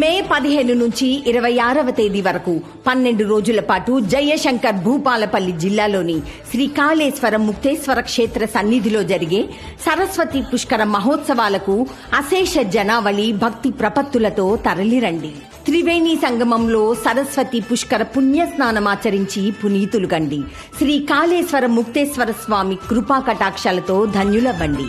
మే పదిహేను నుంచి ఇరవై ఆరవ తేదీ వరకు పన్నెండు రోజుల పాటు జయశంకర్ భూపాలపల్లి జిల్లాలోని శ్రీకాళేశ్వరం ముక్తేశ్వర క్షేత్ర సన్నిధిలో జరిగే సరస్వతి పుష్కర మహోత్సవాలకు అశేష జనావళి భక్తి ప్రపత్తులతో తరలిరండి. త్రివేణి సంగమంలో సరస్వతి పుష్కర పుణ్య స్నానమాచరించి పునీతులు కండి. శ్రీ కాళేశ్వర ముక్తేశ్వర స్వామి కృపా కటాక్షాలతో ధన్యులవ్వండి.